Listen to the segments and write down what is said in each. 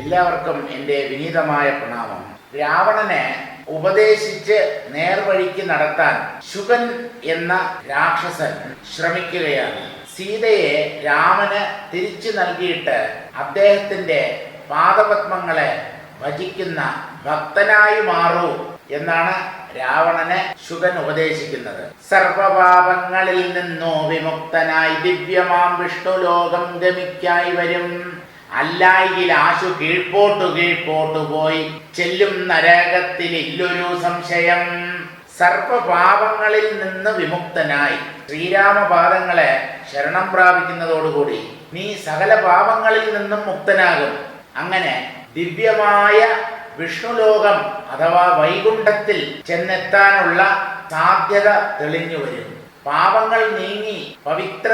എല്ലാവർക്കും എന്റെ വിനീതമായ പ്രണാമം. രാവണനെ ഉപദേശിച്ച് നേർവഴിക്ക് നടത്താൻ ശുഗൻ എന്ന രാക്ഷസൻ ശ്രമിക്കുകയാണ്. സീതയെ രാമന് തിരിച്ചു നൽകിയിട്ട് അദ്ദേഹത്തിന്റെ പാദപത്മങ്ങളെ ഭജിക്കുന്ന ഭക്തനായി മാറൂ എന്നാണ് രാവണനെ ശുഗൻ ഉപദേശിക്കുന്നത്. സർവപാപങ്ങളിൽ നിന്നോ വിമുക്തനായി ദിവ്യമാം വിഷ്ണുലോകം ഗമിക്കായി വരും. അല്ലായിൽ ആശു കീഴ്പോട്ടു കീഴ്പോട്ടു പോയി. ചെല്ലും നരകത്തിൽ ഇല്ലൊരു സംശയം. സർവപാപങ്ങളിൽ നിന്ന് വിമുക്തനായി. ശ്രീരാമപാദങ്ങളെ ശരണം പ്രാപിക്കുന്നതോടുകൂടി നീ സകല പാപങ്ങളിൽ നിന്നും മുക്തനാകും. അങ്ങനെ ദിവ്യമായ വിഷ്ണുലോകം അഥവാ വൈകുണ്ഠത്തിൽ ചെന്നെത്താനുള്ള സാധ്യത തെളിഞ്ഞു വരും പാപങ്ങൾ നീങ്ങി പവിത്ര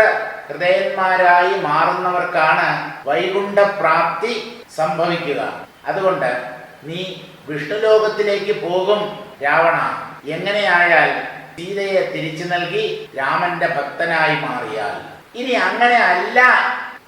ഹൃദയന്മാരായി മാറുന്നവർക്കാണ് വൈകുണ്ഠ പ്രാപ്തി സംഭവിക്കുക. അതുകൊണ്ട് നീ വിഷ്ണുലോകത്തിലേക്ക് പോകും രാവണ. എങ്ങനെയായാൽ സീതയെ തിരിച്ചു നൽകി രാമന്റെ ഭക്തനായി മാറിയാൽ. ഇനി അങ്ങനെ അല്ല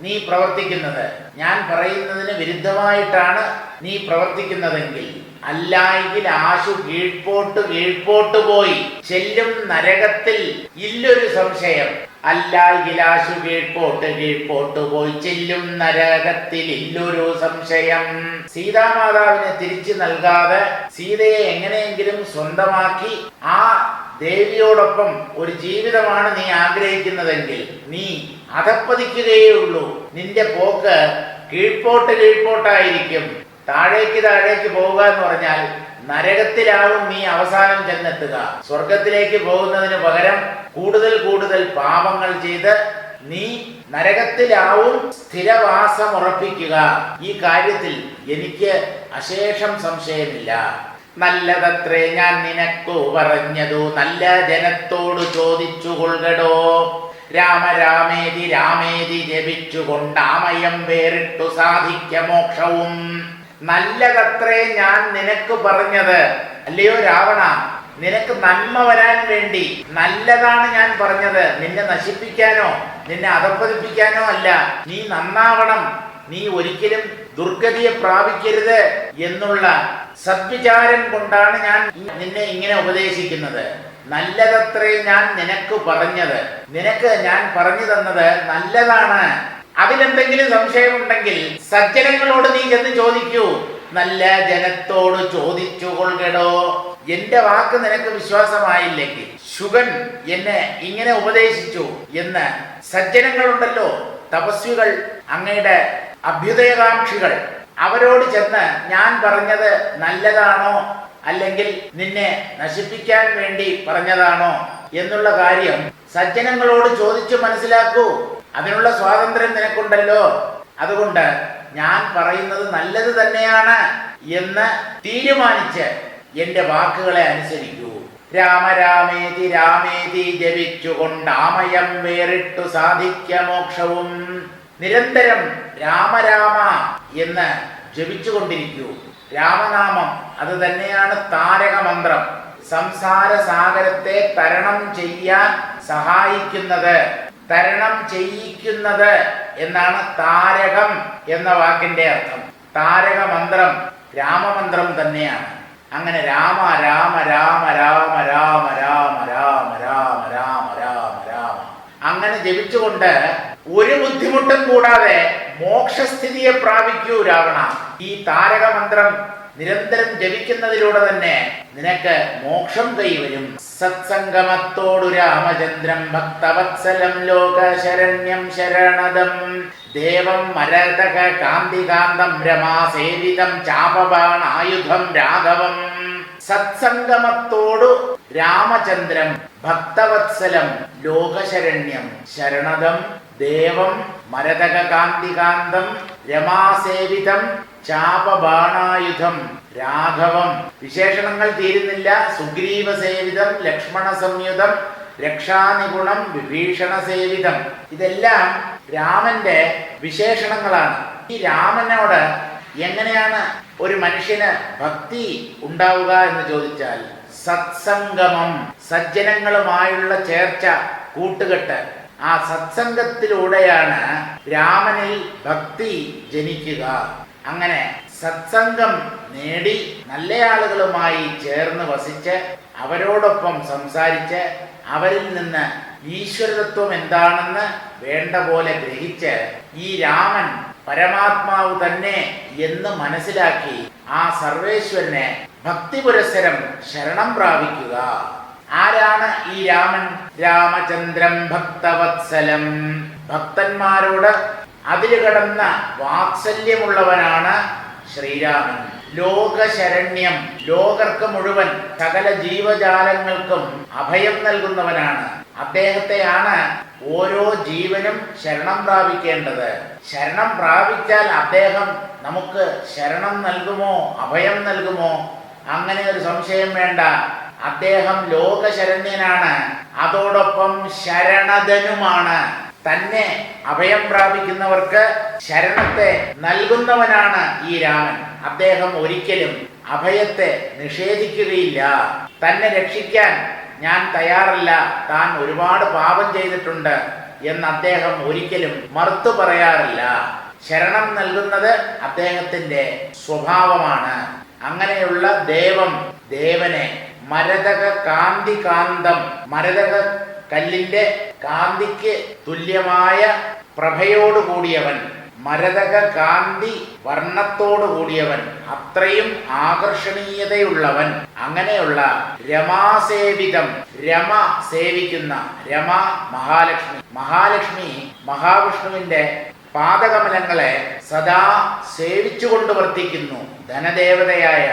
നീ പ്രവർത്തിക്കുന്നത്. ഞാൻ പറയുന്നതിന് വിരുദ്ധമായിട്ടാണ് നീ പ്രവർത്തിക്കുന്നതെങ്കിൽ. അല്ലായെങ്കിൽ ആശു കീഴ്പോട്ട് കീഴ്പോട്ട് പോയി. ചെല്ലും നരകത്തിൽ ഇല്ലൊരു സംശയം. അല്ലായെങ്കിൽ ആശു കീഴ്പോട്ട് കീഴ്പോട്ട് പോയി. ചെല്ലും നരകത്തിൽ ഇല്ലൊരു സംശയം. സീതാമാതാവിനെ തിരിച്ചു നൽകാതെ സീതയെ എങ്ങനെയെങ്കിലും സ്വന്തമാക്കി ആ ദേവിയോടൊപ്പം ഒരു ജീവിതമാണ് നീ ആഗ്രഹിക്കുന്നതെങ്കിൽ നീ അധപ്പതിക്കുകയേ ഉള്ളൂ. നിന്റെ പോക്ക് കീഴ്പോട്ട് കീഴ്പോട്ടായിരിക്കും. താഴേക്ക് താഴേക്ക് പോവുക എന്ന് പറഞ്ഞാൽ നരകത്തിലാവും നീ അവസാനം ചെന്നെത്തുക. സ്വർഗത്തിലേക്ക് പോകുന്നതിന് പകരം കൂടുതൽ കൂടുതൽ പാപങ്ങൾ ചെയ്ത് നീ നരകത്തിലാവും സ്ഥിരവാസം ഉറപ്പിക്കുക. ഈ കാര്യത്തിൽ എനിക്ക് അശേഷം സംശയമില്ല. നല്ലതത്രേ ഞാൻ നിനക്കു പറഞ്ഞതു. നല്ല ജനത്തോട് ചോദിച്ചു കൊள்കടോ രാമരാമേതി രാമേതി ജപിച്ചുകൊണ്ടാമയം വേറിട്ടു സാധിക്ക മോക്ഷവും. നല്ലതത്രേ ഞാൻ നിനക്ക് പറഞ്ഞത്. അല്ലയോ രാവണ നിനക്ക് നന്മ വരാൻ വേണ്ടി നല്ലതാണ് ഞാൻ പറഞ്ഞത്. നിന്നെ നശിപ്പിക്കാനോ നിന്നെ അധപ്പതിപ്പിക്കാനോ അല്ല. നീ നന്നാവണം. നീ ഒരിക്കലും ദുർഗതിയെ പ്രാപിക്കരുത് എന്നുള്ള സദ്വിചാരം കൊണ്ടാണ് ഞാൻ നിന്നെ ഇങ്ങനെ ഉപദേശിക്കുന്നത്. നല്ലതത്രേ ഞാൻ നിനക്ക് പറഞ്ഞത്. നിനക്ക് ഞാൻ പറഞ്ഞു തന്നത് നല്ലതാണ്. അതിലെന്തെങ്കിലും സംശയമുണ്ടെങ്കിൽ സജ്ജനങ്ങളോട് നീ ചെന്ന് ചോദിക്കൂ. നല്ല ജനത്തോട് ചോദിച്ചു കൊള്ളടോ എന്റെ വാക്ക് നിനക്ക് വിശ്വാസമായില്ലെങ്കിൽ ശുഗൻ എന്നെ ഇങ്ങനെ ഉപദേശിച്ചു എന്ന് സജ്ജനങ്ങളുണ്ടല്ലോ. തപസ്വികൾ അങ്ങയുടെ അഭ്യുദയകാംക്ഷികൾ അവരോട് ചെന്ന് ഞാൻ പറഞ്ഞത് നല്ലതാണോ? അല്ലെങ്കിൽ നിന്നെ നശിപ്പിക്കാൻ വേണ്ടി പറഞ്ഞതാണോ? എന്നുള്ള കാര്യം സജ്ജനങ്ങളോട് ചോദിച്ചു മനസ്സിലാക്കൂ. അതിനുള്ള സ്വാതന്ത്ര്യം നിനക്കുണ്ടല്ലോ. അതുകൊണ്ട് ഞാൻ പറയുന്നത് നല്ലത് തന്നെയാണ് എന്ന് തീരുമാനിച്ച് എന്റെ വാക്കുകളെ അനുസരിക്കൂ. രാമരാമേതി രാമേതി ജപിച്ചുകൊണ്ട് ആമയം വേറിട്ടു സാധിക്ക മോക്ഷവും. നിരന്തരം രാമരാമ എന്ന് ജപിച്ചുകൊണ്ടിരിക്കൂ. രാമനാമം അത് തന്നെയാണ് താരക മന്ത്രം. സംസാര സാഗരത്തെ തരണം ചെയ്യാൻ സഹായിക്കുന്നത് തരണം ചെയ്യിക്കുന്നത് എന്നാണ് താരകം എന്ന വാക്കിന്റെ അർത്ഥം താരക മന്ത്രം രാമമന്ത്രം തന്നെയാണ് അങ്ങനെ രാമ രാമ രാമ രാമ രാമ രാമ രാമ രാമ രാമ രാമ രാമ അങ്ങനെ ജപിച്ചുകൊണ്ട് ഒരു ബുദ്ധിമുട്ടും കൂടാതെ മോക്ഷസ്ഥിതിയെ പ്രാപിക്കൂ രാവണ ഈ താരക മന്ത്രം നിരന്തരം ജപിക്കുന്നതിലൂടെ തന്നെ നിനക്ക് മോക്ഷം കൈവരും സത്സംഗമത്തോടു രാമചന്ദ്രം ഭക്തവത്സലം ലോകശരണ്യം ശരണദം ദേവം മരതക കാന്തികാന്തം രമാസേവിതം ചാപബാണായുധം രാഘവം. സത്സംഗമത്തോടു രാമചന്ദ്രം ഭക്തവത്സലം ലോകശരണ്യം ശരണദം ദേവം മരതക കാന്തികാന്തം രമാസേവിതം ചാപബാണായുധം രാഘവം. വിശേഷണങ്ങൾ തീരുന്നില്ല. സുഗ്രീവ സേവിതം ലക്ഷ്മണ സംയുതം രക്ഷാനിഗുണം വിഭീഷണ സേവിതം ഇതെല്ലാം രാമന്റെ വിശേഷണങ്ങളാണ്. ഈ രാമനോട് എങ്ങനെയാണ് ഒരു മനുഷ്യന് ഭക്തി ഉണ്ടാവുക എന്ന് ചോദിച്ചാൽ സത്സംഗമം സജ്ജനങ്ങളുമായുള്ള ചേർച്ച കൂട്ടുകെട്ട്. ആ സത്സംഗത്തിലൂടെയാണ് രാമനിൽ ഭക്തി ജനിക്കുക. അങ്ങനെ സത്സംഗം നേടി നല്ല ആളുകളുമായി ചേർന്ന് വസിച്ച് അവരോടൊപ്പം സംസാരിച്ച് അവരിൽ നിന്ന് ഈശ്വരതത്വം എന്താണെന്ന് വേണ്ട പോലെ ഗ്രഹിച്ച് ഈ രാമൻ പരമാത്മാവ് തന്നെ എന്ന് മനസ്സിലാക്കി ആ സർവേശ്വരനെ ഭക്തി പുരസ്സരം ശരണം പ്രാപിക്കുക. ആരാണ് ഈ രാമൻ? രാമചന്ദ്രം ഭക്തവത്സലം. ഭക്തന്മാരോട് അതിൽ കടന്ന വാത്സല്യമുള്ളവനാണ് ശ്രീരാമൻ. ലോകശരണ്യം ലോകർക്ക് മുഴുവൻ സകല ജീവജാലങ്ങൾക്കും അഭയം നൽകുന്നവനാണ്. അദ്ദേഹത്തെയാണ് ഓരോ ജീവനും ശരണം പ്രാപിക്കേണ്ടത്. ശരണം പ്രാപിച്ചാൽ അദ്ദേഹം നമുക്ക് ശരണം നൽകുമോ അഭയം നൽകുമോ? അങ്ങനെ ഒരു സംശയം വേണ്ട. അദ്ദേഹം ലോകശരണ്യനാണ്. അതോടൊപ്പം ശരണധനുമാണ്. തന്നെ അഭയം പ്രാപിക്കുന്നവർക്ക് ശരണത്തെ നൽകുന്നവനാണ് ഈ രാമൻ. അദ്ദേഹം ഒരിക്കലും അഭയത്തെ നിഷേധിക്കുകയില്ല. തന്നെ രക്ഷിക്കാൻ ഞാൻ തയ്യാറല്ല. താൻ ഒരുപാട് പാപം ചെയ്തിട്ടുണ്ട് എന്ന് അദ്ദേഹം ഒരിക്കലും മറുത്തു പറയാറില്ല. ശരണം നൽകുന്നത് അദ്ദേഹത്തിന്റെ സ്വഭാവമാണ്. അങ്ങനെയുള്ള ദേവം ദേവനെ മരതക കാന്തി കാന്തം മരതക കല്ലിന്റെ കാന്തിക്ക് തുല്യമായ പ്രഭയോട് കൂടിയവൻ മരതക കാന്തി വർണത്തോടു കൂടിയവൻ അത്രയും ആകർഷണീയതയുള്ളവൻ അങ്ങനെയുള്ള രമാസേവിതം രമ സേവിക്കുന്ന രമ മഹാലക്ഷ്മി. മഹാലക്ഷ്മി മഹാവിഷ്ണുവിന്റെ പാദകമലങ്ങളെ സദാ സേവിച്ചുകൊണ്ട് വർത്തിക്കുന്നു ധനദേവതയായ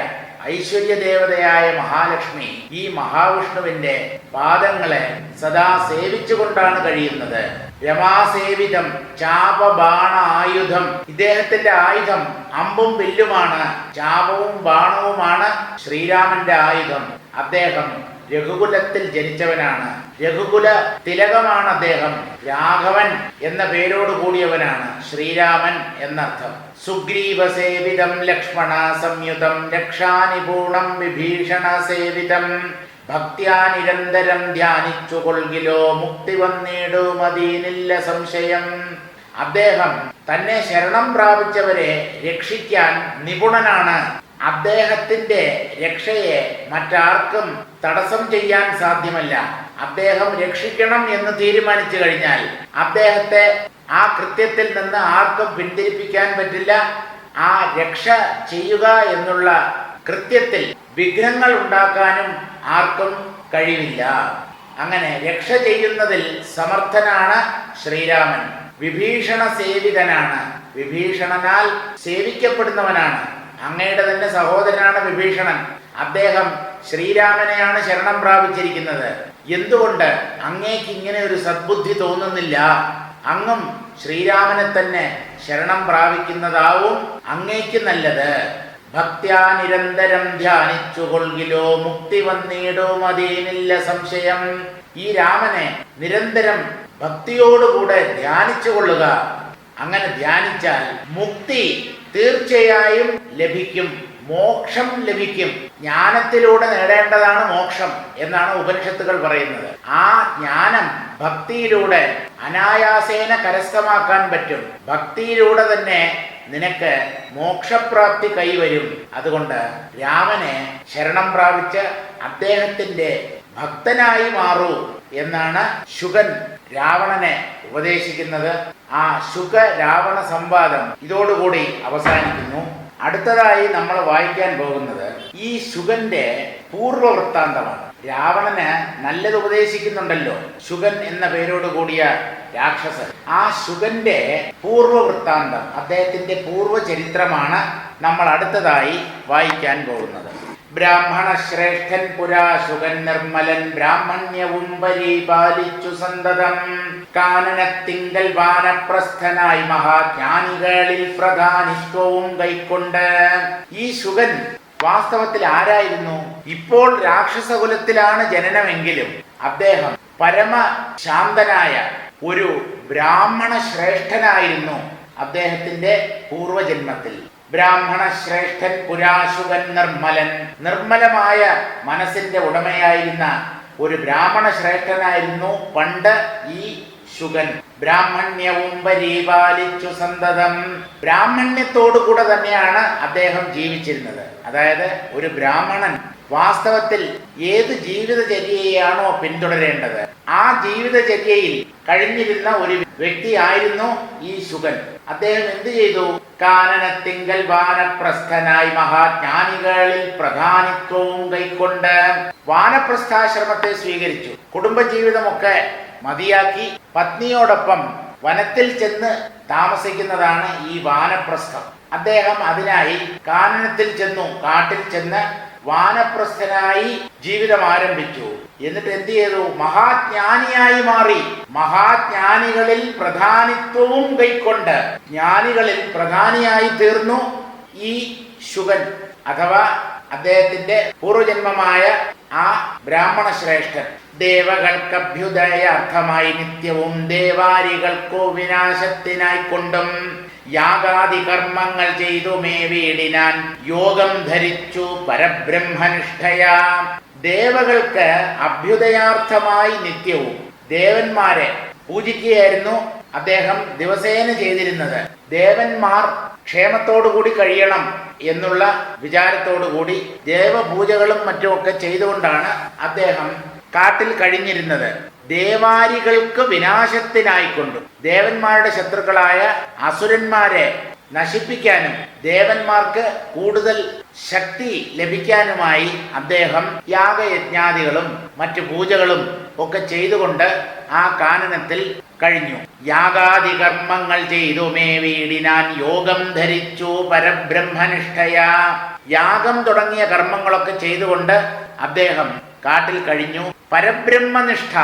ഐശ്വര്യദേവതയായ മഹാലക്ഷ്മി ഈ മഹാവിഷ്ണുവിന്റെ പാദങ്ങളെ സദാ സേവിച്ചുകൊണ്ടാണ് കഴിയുന്നത്. രമാസേവിതം ചാപബാണ ആയുധം ഇദ്ദേഹത്തിന്റെ ആയുധം അമ്പും വില്ലുമാണ് ചാപവും ബാണവുമാണ് ശ്രീരാമന്റെ ആയുധം. അദ്ദേഹം രഘുകുലത്തിൽ ജനിച്ചവനാണ്. രഘുകുല തിലകമാണ് അദ്ദേഹം. രാഘവൻ എന്ന പേരോട് കൂടിയവനാണ്. ശ്രീരാമൻ എന്നർത്ഥം. സുഗ്രീവസേവിതം ലക്ഷ്മണ സംയുതം രക്ഷാനിപൂണം വിഭീഷണ സേവിതം. ഭക്തിയാ നിരന്തരം ധ്യാനിച്ചു കൊൽകിലോ മുക്തി വന്നിടുമതീനില്ല സംശയം. അദ്ദേഹം തന്നെ ശരണം പ്രാപിച്ചവരെ രക്ഷിക്കാൻ നിപുണനാണ്. അദ്ദേഹത്തിന്റെ രക്ഷയെ മറ്റാർക്കും തടസ്സം ചെയ്യാൻ സാധ്യമല്ല. അദ്ദേഹം രക്ഷിക്കണം എന്ന് തീരുമാനിച്ചു കഴിഞ്ഞാൽ അദ്ദേഹത്തെ ആ കൃത്യത്തിൽ നിന്ന് ആർക്കും പിന്തിരിപ്പിക്കാൻ പറ്റില്ല. ആ രക്ഷ ചെയ്യുക എന്നുള്ള കൃത്യത്തിൽ വിഘ്നങ്ങൾ ഉണ്ടാക്കാനും ആർക്കും കഴിവില്ല. അങ്ങനെ രക്ഷ ചെയ്യുന്നതിൽ സമർത്ഥനാണ് ശ്രീരാമൻ. വിഭീഷണ സേവിതനാണ്. വിഭീഷണനാൽ സേവിക്കപ്പെടുന്നവനാണ്. അങ്ങയുടെ തന്നെ സഹോദരനാണ് വിഭീഷണൻ. അദ്ദേഹം ശ്രീരാമനെയാണ് ശരണം പ്രാപിച്ചിരിക്കുന്നത്. എന്തുകൊണ്ട് അങ്ങേക്ക് ഇങ്ങനെ ഒരു സദ്ബുദ്ധി തോന്നുന്നില്ല? അങ്ങും ശ്രീരാമനെ തന്നെ ശരണം പ്രാപിക്കുന്നതാവും അങ്ങേക്ക് നല്ലത്. ഭക്ത്യാ നിരന്തരം ധ്യാനിച്ചുകൊള്ളിലോ മുക്തി വന്നിടോ അതേനില്ല സംശയം. ഈ രാമനെ നിരന്തരം ഭക്തിയോടുകൂടെ ധ്യാനിച്ചു കൊള്ളുക അങ്ങനെ ധ്യാനിച്ചാൽ മുക്തി തീർച്ചയായും ലഭിക്കും. മോക്ഷം ലഭിക്കും. ജ്ഞാനത്തിലൂടെ നേടേണ്ടതാണ് മോക്ഷം എന്നാണ് ഉപനിഷത്തുകൾ പറയുന്നത്. ആ ജ്ഞാനം ഭക്തിയിലൂടെ അനായാസേന കരസ്ഥമാക്കാൻ പറ്റും. ഭക്തിയിലൂടെ തന്നെ നിനക്ക് മോക്ഷപ്രാപ്തി കൈവരും. അതുകൊണ്ട് രാമനെ ശരണം പ്രാപിച്ച് അദ്ദേഹത്തിന്റെ ഭക്തനായി മാറൂ എന്നാണ് ശുഗൻ രാവണനെ ഉപദേശിക്കുന്നത്. ആ ശുഗ രാവണ സംവാദം ഇതോടുകൂടി അവസാനിക്കുന്നു. അടുത്തതായി നമ്മൾ വായിക്കാൻ പോകുന്നത് ഈ ശുഗന്റെ പൂർവവൃത്താന്തമാണ് രാവണന് നല്ലത് ഉപദേശിക്കുന്നുണ്ടല്ലോ. ശുഗൻ എന്ന പേരോട് കൂടിയ രാക്ഷസൻ. ആ ശുഗന്റെ പൂർവവൃത്താന്തം അദ്ദേഹത്തിന്റെ പൂർവചരിത്രമാണ് നമ്മൾ അടുത്തതായി വായിക്കാൻ പോകുന്നത്. ബ്രാഹ്മണ ശ്രേഷ്ഠൻ പുരാ നിർമ്മലൻ ബ്രാഹ്മണ്യവും പരിപാലിച്ചു സന്തതം. കാനനത്തിങ്കൽ വാനപ്രസ്ഥനായി മഹാജ്ഞാനികളിൽ പ്രധാനിത്വവും കൈക്കൊണ്ട്. ഈ ശുഗൻ വാസ്തവത്തിൽ ആരായിരുന്നു? ഇപ്പോൾ രാക്ഷസകുലത്തിലാണ് ജനനമെങ്കിലും അദ്ദേഹം പരമ ശാന്തനായ ഒരു ബ്രാഹ്മണ ശ്രേഷ്ഠനായിരുന്നു അദ്ദേഹത്തിന്റെ പൂർവജന്മത്തിൽ ബ്രാഹ്മണ ശ്രേഷ്ഠൻ പുരാശുകൻ നിർമ്മലൻ. നിർമ്മലമായ മനസ്സിന്റെ ഉടമയായിരുന്ന ഒരു ബ്രാഹ്മണ ശ്രേഷ്ഠനായിരുന്നു പണ്ട് ഈ ശുഗൻ ബ്രാഹ്മണ്യവും പരിപാലിച്ചു സന്തതം. ബ്രാഹ്മണ്യത്തോടുകൂടെ തന്നെയാണ് അദ്ദേഹം ജീവിച്ചിരുന്നത്. അതായത് ഒരു ബ്രാഹ്മണൻ വാസ്തവത്തിൽ ഏത് ജീവിതചര്യയാണോ പിന്തുടരേണ്ടത്? ആ ജീവിതചര്യയിൽ കഴിഞ്ഞിരുന്ന ഒരു വ്യക്തിയായിരുന്നു ഈ ശുഗൻ അദ്ദേഹം എന്ത് ചെയ്തു? കാനനത്തിങ്കൽ വാനപ്രസ്ഥനായി മഹാജ്ഞാനികളിൽ പ്രധാനിത്വവും കൈക്കൊണ്ട് വാനപ്രസ്ഥാശ്രമത്തെ സ്വീകരിച്ചു. കുടുംബജീവിതമൊക്കെ മതിയാക്കി പത്നിയോടൊപ്പം വനത്തിൽ ചെന്ന് താമസിക്കുന്നതാണ് ഈ വാനപ്രസ്ഥം. അദ്ദേഹം അതിനായി കാനനത്തിൽ ചെന്നു കാട്ടിൽ ചെന്ന് വാനപ്രസ്ഥനായി ജീവിതം ആരംഭിച്ചു. എന്നിട്ട് എന്ത് ചെയ്തു? മഹാജ്ഞാനിയായി മാറി. മഹാജ്ഞാനികളിൽ പ്രധാനിത്വവും കൈക്കൊണ്ട് ജ്ഞാനികളിൽ പ്രധാനിയായി തീർന്നു ഈ ശുഗൻ അഥവാ അദ്ദേഹത്തിന്റെ പൂർവജന്മമായ ആ ബ്രാഹ്മണ ശ്രേഷ്ഠൻ ദേവകൾക്കഭ്യുദയ അർത്ഥമായി നിത്യവും ദേവാരികൾക്കോ വിനാശത്തിനായി കൊണ്ടും യാഗാദി കർമ്മങ്ങൾ ചെയ്തു മേവീടിനാൻ യോഗം ധരിച്ചു പരബ്രഹ്മനിഷ്ഠയാ. ദേവകൾക്ക് അഭ്യുദയാർത്ഥമായി നിത്യവും. ദേവന്മാരെ പൂജിക്കുകയായിരുന്നു അദ്ദേഹം ദിവസേന ചെയ്തിരുന്നത്. ദേവന്മാർ ക്ഷേമത്തോടുകൂടി കഴിയണം എന്നുള്ള വിചാരത്തോടുകൂടി ദേവപൂജകളും മറ്റുമൊക്കെ ചെയ്തുകൊണ്ടാണ് അദ്ദേഹം കാട്ടിൽ കഴിഞ്ഞിരുന്നത്. ദേവാരികൾക്ക് വിനാശത്തിനായിക്കൊണ്ട് ദേവന്മാരുടെ ശത്രുക്കളായ അസുരന്മാരെ നശിപ്പിക്കാനും ദേവന്മാർക്ക് കൂടുതൽ ശക്തി ലഭിക്കാനുമായി അദ്ദേഹം യാഗയജ്ഞാദികളും മറ്റു പൂജകളും ഒക്കെ ചെയ്തുകൊണ്ട് ആ കാനനത്തിൽ കഴിഞ്ഞു. യാഗാദി കർമ്മങ്ങൾ ചെയ്തു മേ വീടിനാൻ യോഗം ധരിച്ചു പരബ്രഹ്മനിഷ്ഠയാ. യാഗം തുടങ്ങിയ കർമ്മങ്ങളൊക്കെ ചെയ്തുകൊണ്ട് അദ്ദേഹം കാട്ടിൽ കഴിഞ്ഞു. പരബ്രഹ്മനിഷ്ഠ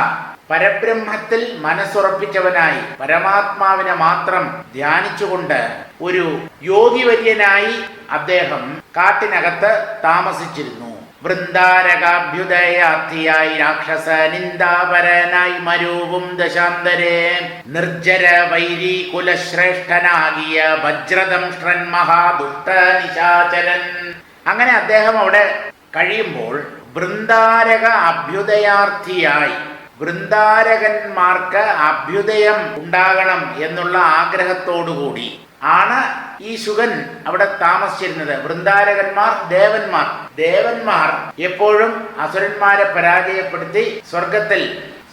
പരബ്രഹ്മത്തിൽ മനസ്സുറപ്പിച്ചവനായി പരമാത്മാവിനെ മാത്രം ധ്യാനിച്ചുകൊണ്ട് ഒരു യോഗിവര്യനായി അദ്ദേഹം കാട്ടിനകത്ത് താമസിച്ചിരുന്നു. വൃന്ദാരകാഭ്യുദയാർത്ഥിയായി രാക്ഷസ നിന്ദാപരനായി മരൂവും ദശാന്തരെ. നിർജര വൈരി കുലശ്രേഷ്ഠനാകിയ വജ്രദംഷ്ട്രൻ മഹാദുഷ്ട നിശാചരൻ. അങ്ങനെ അദ്ദേഹം അവിടെ കഴിയുമ്പോൾ വൃന്ദാരക അഭ്യുദയാർത്ഥിയായി വൃന്ദാരകന്മാർക്ക് അഭ്യുദയം ഉണ്ടാകണം എന്നുള്ള ആഗ്രഹത്തോടുകൂടി ആണ് ഈ ശുഗൻ അവിടെ താമസിച്ചിരുന്നത്. വൃന്ദാരകന്മാർ ദേവന്മാർ. ദേവന്മാർ എപ്പോഴും അസുരന്മാരെ പരാജയപ്പെടുത്തി സ്വർഗത്തിൽ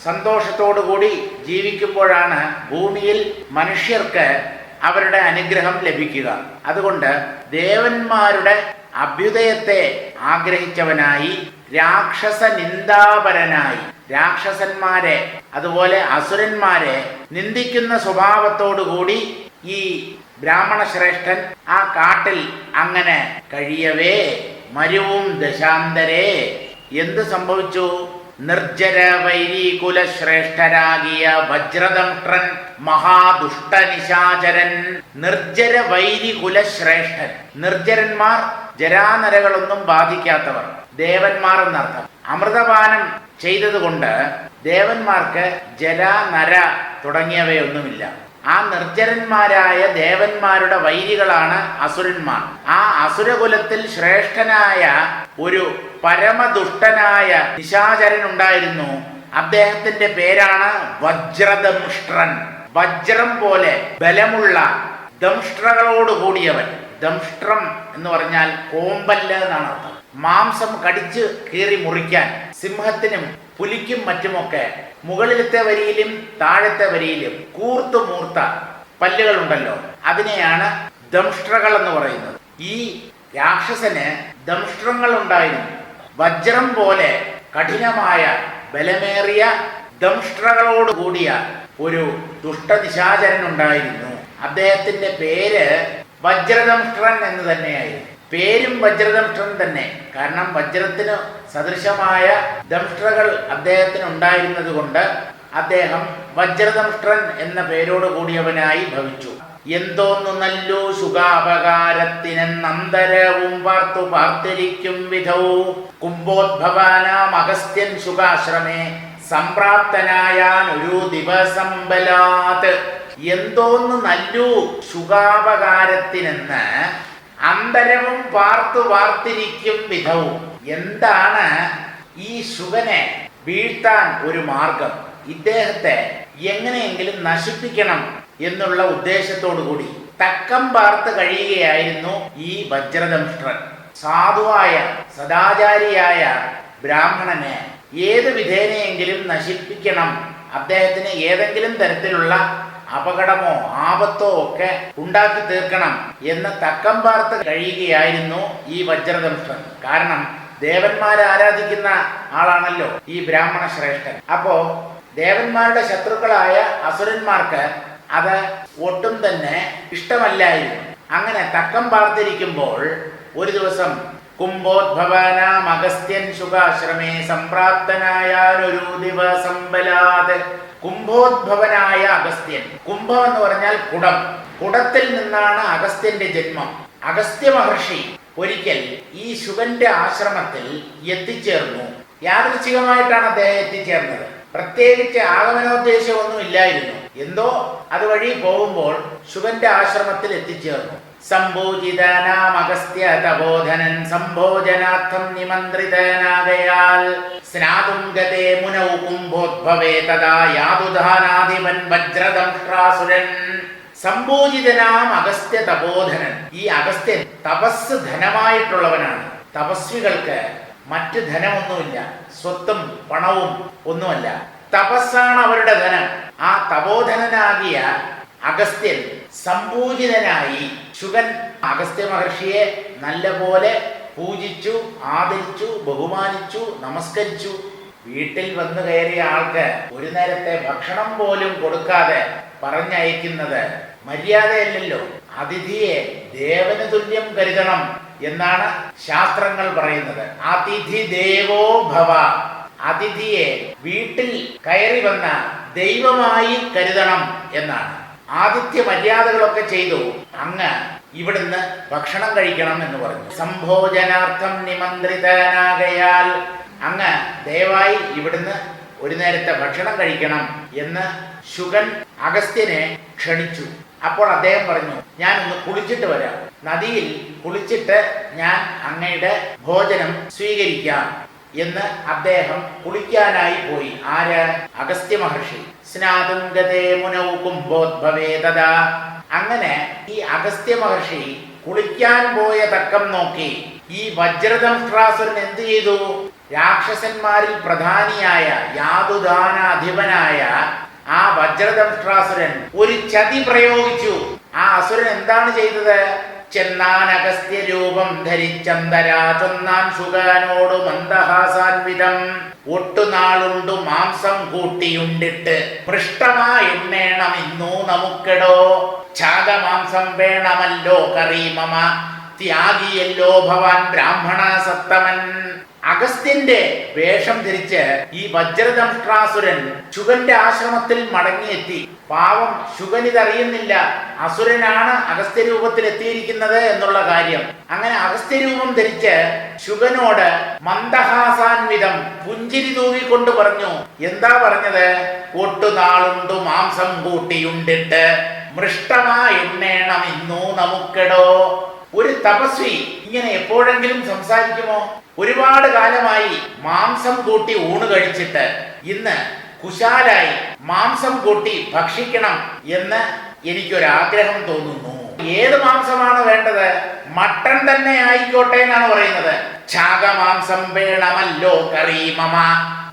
സന്തോഷത്തോടുകൂടി ജീവിക്കുമ്പോഴാണ് ഭൂമിയിൽ മനുഷ്യർക്ക് അവരുടെ അനുഗ്രഹം ലഭിക്കുക. അതുകൊണ്ട് ദേവന്മാരുടെ അഭ്യുദയത്തെ ആഗ്രഹിച്ചവനായി രാക്ഷസ നിന്ദാപരനായി രാക്ഷസന്മാരെ അതുപോലെ അസുരന്മാരെ നിന്ദിക്കുന്ന സ്വഭാവത്തോടുകൂടി ഈ ബ്രാഹ്മണ ശ്രേഷ്ഠൻ ആ കാട്ടിൽ അങ്ങനെ കഴിയവേ. മരുവും ദശാന്തരേ. എന്ത് സംഭവിച്ചു? നിർജര വൈരീകുല ശ്രേഷ്ഠരാകിയ വജ്രദംഷ്ട്രൻ മഹാദുഷ്ട നിശാചരൻ നിർജര വൈരികുല ശ്രേഷ്ഠൻ നിർജരന്മാർ ജരാനരകളൊന്നും ബാധിക്കാത്തവർ. ദേവന്മാർ എന്നർത്ഥം. അമൃതപാനം ചെയ്തതുകൊണ്ട് ദേവന്മാർക്ക് ജല നര തുടങ്ങിയവയൊന്നുമില്ല. ആ നിർജരന്മാരായ ദേവന്മാരുടെ വൈരികളാണ് അസുരന്മാർ. ആ അസുരകുലത്തിൽ ശ്രേഷ്ഠനായ ഒരു പരമദുഷ്ടനായ നിശാചരൻ ഉണ്ടായിരുന്നു അദ്ദേഹത്തിന്റെ പേരാണ് വജ്രദംഷ്ട്രൻ. വജ്രം പോലെ ബലമുള്ള ദംഷ്ട്രകളോട് കൂടിയവൻ. ദംഷ്ട്രം എന്ന് പറഞ്ഞാൽ കോമ്പല്ല് എന്നാണ് അർത്ഥം. മാംസം കടിച്ച് കീറി മുറിക്കാൻ. സിംഹത്തിനും പുലിക്കും മറ്റുമൊക്കെ മുകളിലത്തെ വരിയിലും താഴത്തെ വരിയിലും കൂർത്തു മൂർത്ത പല്ലുകളുണ്ടല്ലോ. അതിനെയാണ് ദംഷ്ട്രകൾ എന്ന് പറയുന്നത്. ഈ രാക്ഷസന് ദംഷ്ട്രങ്ങൾ ഉണ്ടായിരുന്നു വജ്രം പോലെ കഠിനമായ ബലമേറിയ ദംഷ്ട്രകളോട് കൂടിയ ഒരു ദുഷ്ടനിശാചരൻ ഉണ്ടായിരുന്നു അദ്ദേഹത്തിന്റെ പേര് വജ്രദംഷ്ട്രൻ എന്ന് തന്നെയായിരുന്നു. പേരും വജ്രദംഷ്ട്രൻ തന്നെ. കാരണം വജ്രത്തിന് സദൃശമായ ദംഷ്ട്രകൾ അദ്ദേഹത്തിന് ഉണ്ടായിരുന്നത് കൊണ്ട് അദ്ദേഹം വജ്രദംഷ്ട്രൻ എന്ന പേരോട് കൂടിയവനായി ഭവിച്ചു. എന്തോന്നു നല്ലു സുഖാപകാരത്തിനെന്നന്തരവും പാർത്തു പാർത്തിരിക്കും വിധവും കുംഭോദ്ഭവാനാം അഗസ്ത്യൻ സുഖാശ്രമേ സംപ്രാപ്തനായാൻ ഒരു ദിവസം ബലാത്. എന്തോന്ന് നല്ലു സുഖാപകാരത്തിനെന്ന് അന്തരവും പാർത്തു വാർത്തിരിക്കും വിധവും. എന്താണ് ഈ ശുഭനെ വീഴ്ത്താൻ ഒരു മാർഗം? ഇദ്ദേഹത്തെ എങ്ങനെയെങ്കിലും നശിപ്പിക്കണം എന്നുള്ള ഉദ്ദേശത്തോടു കൂടി തക്കം പാർത്ത് കഴിയുകയായിരുന്നു ഈ വജ്രദംഷ്ട്രൻ. സാധുവായ സദാചാരിയായ ബ്രാഹ്മണനെ ഏത് വിധേനയെങ്കിലും നശിപ്പിക്കണം. അദ്ദേഹത്തിന് ഏതെങ്കിലും തരത്തിലുള്ള അപകടമോ ആപത്തോ ഒക്കെ ഉണ്ടാക്കി തീർക്കണം എന്ന് തക്കം പാർത്ത് കഴിയുകയായിരുന്നു ഈ വജ്രദംഷ്ട്രൻ. കാരണം ദേവന്മാരെ ആരാധിക്കുന്ന ആളാണല്ലോ ഈ ബ്രാഹ്മണ ശ്രേഷ്ഠൻ അപ്പോ ദേവന്മാരുടെ ശത്രുക്കളായ അസുരന്മാർക്ക് അത് ഒട്ടും തന്നെ ഇഷ്ടമല്ലായിരുന്നു. അങ്ങനെ തക്കം പാർത്തിരിക്കുമ്പോൾ ഒരു ദിവസം കുംഭോദ്ഭവനാം അഗസ്ത്യൻ സംപ്രാപ്തനായാലൊരു ദിവസം ബലാത് കുംഭോദ്ഭവനായ അഗസ്ത്യൻ. കുംഭം എന്ന് പറഞ്ഞാൽ കുടം. കുടത്തിൽ നിന്നാണ് അഗസ്ത്യന്റെ ജന്മം. അഗസ്ത്യ മഹർഷി ഒരിക്കൽ ഈ ശുഗന്റെ ആശ്രമത്തിൽ എത്തിച്ചേർന്നു. യാദൃച്ഛികമായിട്ടാണ് അദ്ദേഹം എത്തിച്ചേർന്നത്. പ്രത്യേകിച്ച് ആഗമനോദ്ദേശമൊന്നും ഇല്ലായിരുന്നു. എന്തോ അതുവഴി പോകുമ്പോൾ ശുഭന്റെ ആശ്രമത്തിൽ എത്തിച്ചേർന്നു. സംഭോജിതനാം അഗസ്ത്യ തപോധനൻ സംഭോജനാർത്ഥം നിമന്ത്രിതനാകയാൽ സ്നാതും ഗതേ മുനൗ കുംഭോദ്ഭവേ തഥാ യാതുധാനാധിപൻ വജ്രദംഹ്രാസുരൻ സംഭോജിതനാം അഗസ്ത്യ തപോധനൻ. ഈ അഗസ്ത്യൻ തപസ് ധനമായിട്ടുള്ളവനാണ്. തപസ്വികൾക്ക് മറ്റ് ധനമൊന്നുമില്ല. സ്വത്തും പണവും ഒന്നുമല്ല. തപസ്സാണ് അവരുടെ ധനം. ആ തപോധനനാകിയ അഗസ്ത്യൻ സംപൂജിതനായി ശുഗൻ അഗസ്ത്യ മഹർഷിയെ നല്ലപോലെ പൂജിച്ചു ആദരിച്ചു ബഹുമാനിച്ചു നമസ്കരിച്ചു. വീട്ടിൽ വന്നു കയറിയ ആൾക്ക് ഒരു നേരത്തെ ഭക്ഷണം പോലും കൊടുക്കാതെ പറഞ്ഞയക്കുന്നത് മര്യാദയല്ലല്ലോ. അതിഥിയെ ദേവന് തുല്യം കരുതണം എന്നാണ് ശാസ്ത്രങ്ങൾ പറയുന്നത്. അതിഥി ദേവോ ഭവ അതിഥിയെ വീട്ടിൽ കയറി വന്ന ദൈവമായി കരുതണം എന്നാണ്. ആതിഥ്യ മര്യാദകളൊക്കെ ചെയ്തു. അങ്ങ് ഇവിടുന്ന് ഭക്ഷണം കഴിക്കണം എന്ന് പറഞ്ഞു. സംഭോജനാർത്ഥം നിമന്ത്രിതനാകയാൽ അങ്ങ് ദയവായി ഇവിടുന്ന് ഒരു നേരത്തെ ഭക്ഷണം കഴിക്കണം എന്ന് ശുഗൻ അഗസ്ത്യനെ ക്ഷണിച്ചു. അപ്പോൾ അദ്ദേഹം പറഞ്ഞു ഞാൻ ഒന്ന് കുളിച്ചിട്ട് വരാം. നദിയിൽ കുളിച്ചിട്ട് ഞാൻ അങ്ങയുടെ ഭോജനം സ്വീകരിക്കാം. എന്ന് അദ്ദേഹം കുളിക്കാനായി പോയി. ആര്? അഗസ്ത്യ മഹർഷി. സ്നാതുംഗതേ മുനൗ അങ്ങനെ ഈ അഗസ്ത്യ മഹർഷി കുളിക്കാൻ പോയ തക്കം നോക്കി. ഈ വജ്രദംഷ്ട്രാസുരൻ എന്ത് ചെയ്തു? രാക്ഷസന്മാരിൽ പ്രധാനിയായ യാതുദാനാധിപനായ ആ വജ്രദംഷ്ട്രാസുരൻ ഒരു ചതി പ്രയോഗിച്ചു. ആ അസുരൻ എന്താണ് ചെയ്തത്? ചെന്നാൻ അഗസ്ത്യ രൂപം ധരിച്ചന്തരാ ചൊന്നാൻ ശുഗനോട് മന്ദഹാസാൻവിധം ഒട്ടുനാളുണ്ടു മാംസം കൂട്ടിയുണ്ടിട്ട് പൃഷ്ടമാ എണ്ണേണം ഇന്നു നമുക്കെടോ. ഛാഗമാംസം വേണമല്ലോ കറീമമ ത്യാഗിയല്ലോ ഭവാൻ ബ്രാഹ്മണ സത്തമൻ അഗസ്ത്യന്റെ വേഷം ധരിച്ച് ഈ വജ്രദംഷ്ട്രാസുരൻ ശുഗന്റെ ആശ്രമത്തിൽ മടങ്ങിയെത്തി. പാവം ശുഗൻ ഇതറിയുന്നില്ല. അസുരനാണ് അഗസ്ത്യ രൂപത്തിൽ എത്തിയിരിക്കുന്നത് എന്നുള്ള കാര്യം. അങ്ങനെ അഗസ്ത്യ രൂപം ധരിച്ച് ശുഗനോട് മന്ദഹാസാൻവിധം പുഞ്ചിരി തൂകിക്കൊണ്ട് പറഞ്ഞു എന്താ പറഞ്ഞത്? ഒട്ടുനാളുണ്ടു മാംസം കൂട്ടിയുണ്ടിട്ട്. മൃഷ്ടമാ എണ്ണേണം ഇന്നു നമുക്കെടോ. ഒരു തപസ്വി ഇങ്ങനെ എപ്പോഴെങ്കിലും സംസാരിക്കുമോ? ഒരുപാട് കാലമായി മാംസം കൂട്ടി ഊണ് കഴിച്ചിട്ട് ഇന്ന് കുശാലായി മാംസം കൂട്ടി ഭക്ഷിക്കണം എന്ന് എനിക്കൊരാഗ്രഹം തോന്നുന്നു. ഏത് മാംസമാണ് വേണ്ടത്? മട്ടൺ തന്നെ ആയിക്കോട്ടെ എന്നാണ് പറയുന്നത്. ഛാഗമാംസം വേണമല്ലോ കറീമമ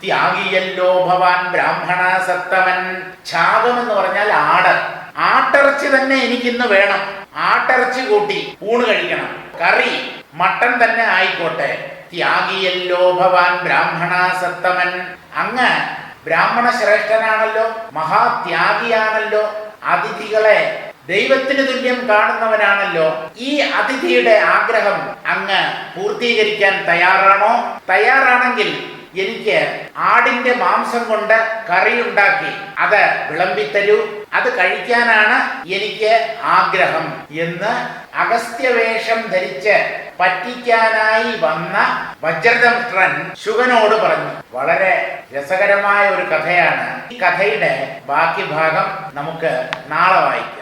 ത്യാഗിയല്ലോ ഭവാൻ ബ്രാഹ്മണ സത്തമൻ. ഛാഗം എന്ന് പറഞ്ഞാൽ ആട്. ആട്ടിറച്ചി തന്നെ എനിക്കിന്ന് വേണം. ആട്ടിറച്ചി കൂട്ടി ഊണ് കഴിക്കണം. കറി മട്ടൻ തന്നെ ആയിക്കോട്ടെ. ത്യാഗിയല്ലോ ഭവാൻ ബ്രാഹ്മണ സത്തമൻ. അങ്ങ് ബ്രാഹ്മണ ശ്രേഷ്ഠനാണല്ലോ മഹാത്യാഗിയാണല്ലോ അതിഥികളെ ദൈവത്തിന് തുല്യം കാണുന്നവനാണല്ലോ. ഈ അതിഥിയുടെ ആഗ്രഹം അങ്ങ് പൂർത്തീകരിക്കാൻ തയ്യാറാണോ? തയ്യാറാണെങ്കിൽ എനിക്ക് ആടിന്റെ മാംസം കൊണ്ട് കറി ഉണ്ടാക്കി. അത് വിളമ്പിത്തരൂ. അത് കഴിക്കാനാണ് എനിക്ക് ആഗ്രഹം എന്ന് അഗസ്ത്യവേഷം ധരിച്ച് പറ്റിക്കാനായി വന്ന വജ്രദംഷ്ട്രൻ ശുഗനോട് പറഞ്ഞു. വളരെ രസകരമായ ഒരു കഥയാണ്. ഈ കഥയുടെ ബാക്കി ഭാഗം നമുക്ക് നാളെ വായിക്കാം.